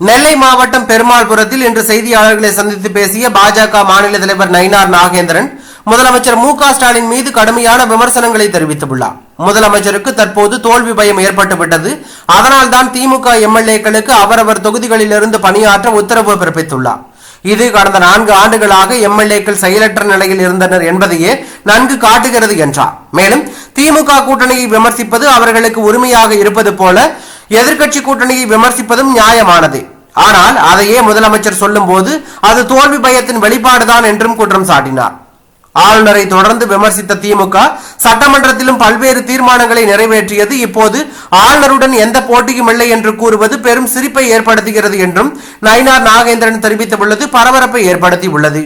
நெல்லை மாவட்டம் பெருமாள்புரத்தில் இன்று செய்தியாளர்களை சந்தித்து பேசிய பாஜக மாநில தலைவர் நயினார் நாகேந்திரன் முதலமைச்சர் மு ஸ்டாலின் மீது கடுமையான விமர்சனங்களை தெரிவித்துள்ளார். முதலமைச்சருக்கு தற்போது தோல்வி பயம் ஏற்பட்டுவிட்டது. அதனால்தான் திமுக எம்எல்ஏக்களுக்கு அவரவர் தொகுதிகளிலிருந்து பணியாற்ற உத்தரவு பிறப்பித்துள்ளார். இது கடந்த நான்கு ஆண்டுகளாக எம்எல்ஏக்கள் செயலற்ற நிலையில் இருந்தனர் என்பதையே நன்கு காட்டுகிறது என்றார். மேலும் திமுக கூட்டணியை விமர்சிப்பது அவர்களுக்கு உரிமையாக இருப்பது போல எதிர்க்கட்சி கூட்டணியை விமர்சிப்பதும் நியாயமானது. ஆனால் அதையே முதலமைச்சர் சொல்லும்போது அது தோல்வி பயத்தின் வெளிப்பாடுதான் என்றும் குற்றம் சாட்டினார். ஆளுநரை தொடர்ந்து விமர்சித்த திமுக சட்டமன்றத்திலும் பல்வேறு தீர்மானங்களை நிறைவேற்றியது. இப்போது ஆளுநருடன் எந்த போட்டியும் இல்லை என்று கூறுவது பெரும் சிரிப்பை ஏற்படுத்துகிறது என்றும் நயினார் நாகேந்திரன் தெரிவித்துள்ளது. பரபரப்பை ஏற்படுத்தியுள்ளது.